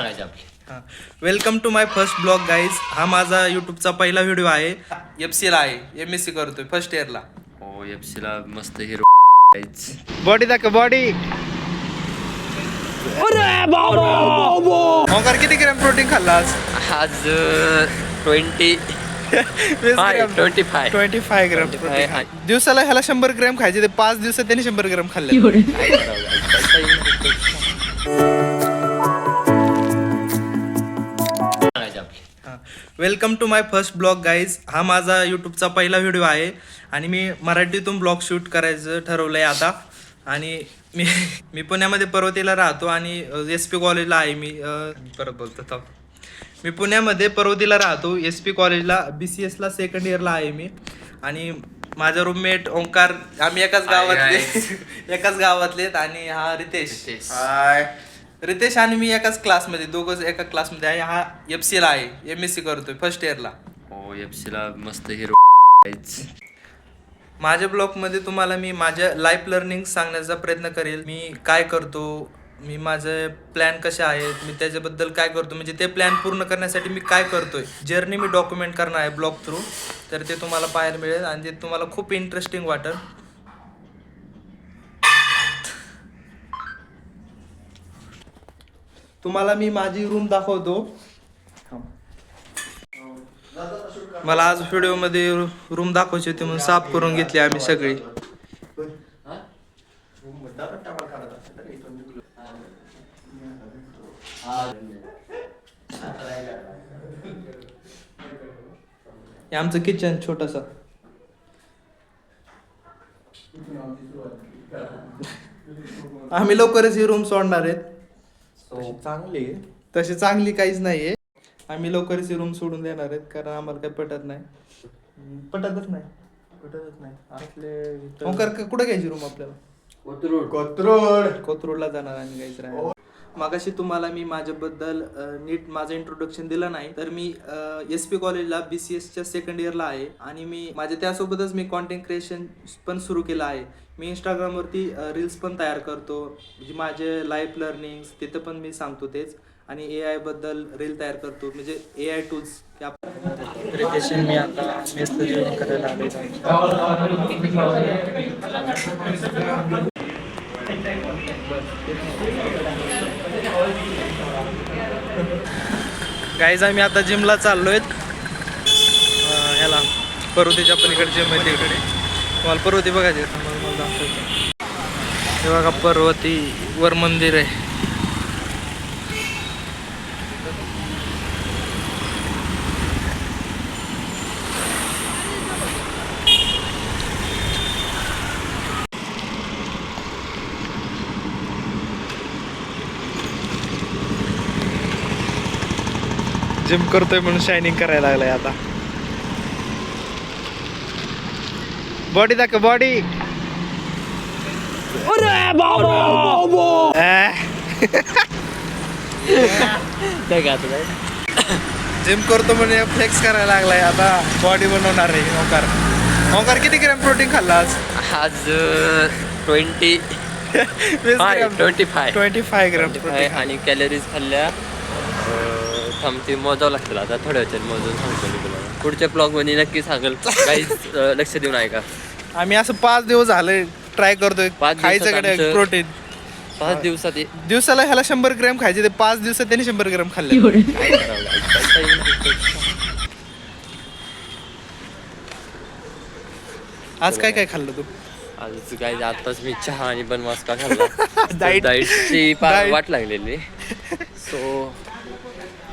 सांगायचे आपले. Welcome to my first blog guys हा माझा युट्यूबचा पहिला व्हिडिओ आहे. एफ सी ला आहे. एम एस सी करतोय फर्स्ट इयरला हो एफ सी ला मस्त हिरो बॉडी दाखव बॉडी ओंकार किती ग्रॅम प्रोटीन खाल्ला आज? आज twenty twenty five twenty five gram दिवसाला ह्याला शंभर ग्रॅम खायचे ते पाच दिवसात त्यांनी शंभर ग्रॅम खाल्ले welcome to my first blog guys हा माझा यूट्यूबचा पहिला व्हिडिओ आहे आणि मी मराठीतून ब्लॉग शूट करायचं ठरवलं आहे आता. आणि मी मी पुण्यामध्ये पर्वतीला राहतो आणि एस पी कॉलेजला आहे मी परत बोलतो. मी पुण्यामध्ये पर्वतीला राहतो एस पी कॉलेजला बी सी एसला सेकंड इयरला आहे मी. आणि माझा रूममेट ओंकार आम्ही एकाच गावातले एकाच गावातले आणि हा रितेश. रितेश. हाय रितेश आणि मी एकाच क्लासमध्ये दोघंच एका क्लासमध्ये आहे. हा एफ सी ला आहे. एम एस सी करतोय फर्स्ट इयरला हो एफ सी ला मस्त हिरो माझ्या ब्लॉगमध्ये तुम्हाला मी माझ्या लाईफ लर्निंग सांगण्याचा प्रयत्न करेल. मी काय करतो मी माझे प्लॅन कसे आहेत मी त्याच्याबद्दल काय करतो म्हणजे ते प्लॅन पूर्ण करण्यासाठी मी काय करतोय. जर्नी मी डॉक्युमेंट करणार आहे ब्लॉग थ्रू तर ते तुम्हाला पाहायला मिळेल आणि ते तुम्हाला खूप इंटरेस्टिंग वाटेल. तुम्हाला मी माझी रूम दाखवतो. मला आज व्हिडिओमध्ये रूम दाखवायची होती म्हणून साफ करून घेतली आम्ही सगळी. आमचं किचन छोटस. आम्ही लवकरच ही रूम सोडणार आहेत. चांगली तशी चांगली काहीच नाहीये. आम्ही लवकरच ही रूम सोडून देणार आहेत कारण आम्हाला काही पटत नाही. पटतच नाही. पटतच नाही. आपले ओंकार क- कुठं घ्यायची रूम आपल्याला? कोथरूड. कोथरूडला जाणार आणि घ्यायचं राहिलं मागाशी तुम्हाला मी माझ्याबद्दल नीट माझं इंट्रोडक्शन दिलं नाही. तर मी एस पी कॉलेजला बी सी एसच्या सेकंड इयरला आहे. आणि मी माझ्या त्यासोबतच मी कॉन्टेंट क्रिएशन पण सुरू केलं आहे. मी इंस्टाग्रामवरती रील्स पण तयार करतो. म्हणजे माझे लाईफ लर्निंग्स तिथं पण मी सांगतो तेच. आणि ए आयबद्दल रील तयार करतो. म्हणजे ए आय टूल्स रिलेशन मी आता जेवण करायला गाईज आम्ही आता जिमला चाललोय. अं, ह्याला पर्वतीच्या पलीकडे जिम आहे तिकडे. तुम्हाला पर्वती बघायची मला हे बघा पर्वती वर मंदिर आहे. जिम करतोय म्हणून शायनिंग करायला लागलाय आता. बॉडी दाखव बॉडी जिम करतो म्हणजे फ्लेक्स करायला लागलाय आता. बॉडी बनवणार आहे ओंकार. ओंकार किती ग्रॅम प्रोटीन खाल्ला आज? आज twenty twenty five twenty five gram आणि कॅलरीज खाल्ल्या ते मोजावं लागतील आता थोड्या वेळात मोजून सांगतो मी तुला. पुढच्या ब्लॉगमध्ये नक्की सांगेल. काहीच अं, लक्ष देऊन ऐका. आम्ही असं पाच दिवस झाले ट्राय करतोय पाच खायचं कडे आमचं- प्रोटीन पाच दिवसात दिवसाला ह्याला शंभर ग्रॅम खायचे ते पाच दिवसात त्यांनी शंभर ग्रॅम खाल्ले. काय करावं येईल. आज काय काय खाल्लं तू? आज काय आताच मी चहा आणि बनवास का खाल्ला? Diet. डाईटची फार Diet. वाट लागलेली. सो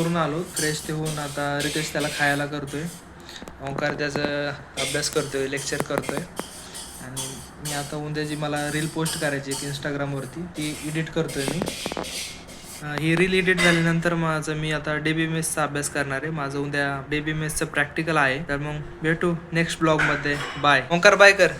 वरून आलो. फ्रेश ते होऊन आता रितेश त्याला खायला करतोय. ओंकार त्याचं अभ्यास करतोय लेक्चर करतोय. आणि मी आता उद्याची मला रील पोस्ट करायची एक इंस्टाग्रामवरती ती एडिट करतोय मी. ही रील एडिट झाल्यानंतर माझं मी आता डेबी मेसचा अभ्यास करणार आहे. माझं उद्या बेबी मेसचं प्रॅक्टिकल आहे. तर मग भेटू नेक्स्ट ब्लॉगमध्ये बाय ओंकार बाय कर.